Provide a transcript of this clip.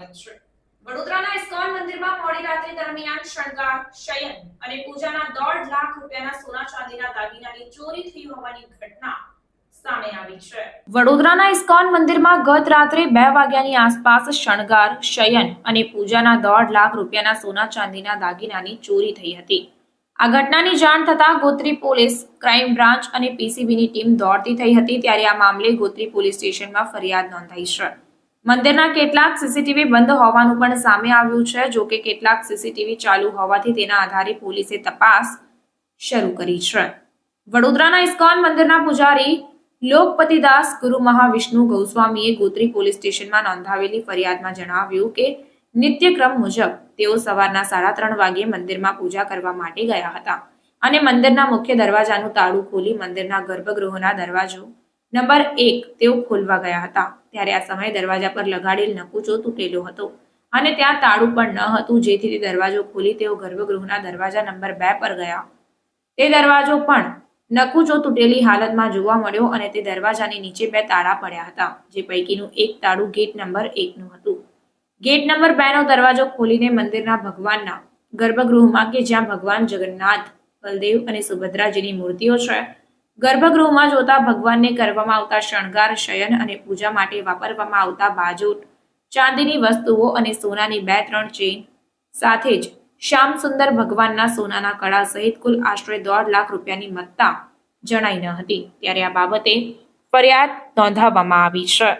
સ્વાગત છે. વડોદરાના ઇસ્કોન મંદિરમાં મોડી રાત્રિ દરમિયાન શણગાર, શયન અને પૂજાના દોઢ લાખ રૂપિયાના સોના ચાંદીના દાગીનાની ચોરી થઈ હોવાની ઘટના વડોદરાના ઇસ્કોન મંદિરમાં ગત રાત્રે બે વાગ્યાની આસપાસ શણગાર, શયન અને પૂજાના દોઢ લાખ રૂપિયાના સોના ચાંદીના દાગીનાની ચોરી થઈ હતી. આ ઘટનાની જાણ થતાં ગોત્રી પોલીસ, ક્રાઇમ બ્રાન્ચ અને પીસીબીની ટીમ દોડતી થઈ હતી ત્યારે આ મામલે ગોત્રી પોલીસ સ્ટેશનમાં ફરિયાદ નોંધાઈ છે. મંદિરના કેટલાક સીસીટીવી બંધ હોવાનું પણ સામે આવ્યું છે. જો કે કેટલાક સીસીટીવી ચાલુ હોવાથી તેના આધારે પોલીસે તપાસ શરૂ કરી છે. વડોદરાના ઇસ્કોન મંદિરના પૂજારી લોકપતિદાસ ગુરુ મહાવિષ્ણુ ગૌસ્વામીએ ગોત્રી પોલીસ સ્ટેશનમાં નોંધાવેલી ફરિયાદમાં જણાવ્યું કે નિત્યક્રમ મુજબ તેઓ સવારના સાડા ત્રણ વાગ્યે મંદિરમાં પૂજા કરવા માટે ગયા હતા અને મંદિરના મુખ્ય દરવાજાનું તાળું ખોલી મંદિરના ગર્ભગૃહના દરવાજો નંબર એક, તેઓ ખોલવા ગયા હતા. ત્યારે આ સમયે દરવાજા પર લગાડેલ નકુચો તૂટેલો હતો. અને ત્યાં તાળું પણ ન હતું, જેથી તે દરવાજો ખોલી તેઓ ગર્ભગૃહના દરવાજા નંબર બે પર ગયા. તે દરવાજો પણ નકુચો તૂટેલી હાલતમાં જોવા મળ્યો અને તે દરવાજાની નીચે બે તાળા પડ્યા હતા, જે પૈકીનું એક તાળું ગેટ નંબર એકનું હતું. ગેટ નંબર બે નો દરવાજો ખોલીને મંદિરના ભગવાનના ગર્ભગૃહમાં કે જ્યાં ભગવાન જગન્નાથ, બલદેવ અને સુભદ્રાજીની મૂર્તિઓ છે ગર્ભગૃહમાં જોતા ભગવાનને કરવામાં આવતા શણગાર, શયન અને પૂજા માટે વાપરવામાં આવતા બાજોટ ચાંદીની વસ્તુઓ અને સોનાની બે ત્રણ ચેઇન સાથે જ શ્યામ સુંદર ભગવાનના સોનાના કળા સહિત કુલ આશરે દોઢ લાખ રૂપિયાની મત્તા જણાઈ ન હતી. ત્યારે આ બાબતે ફરિયાદ નોંધાવવામાં આવી છે.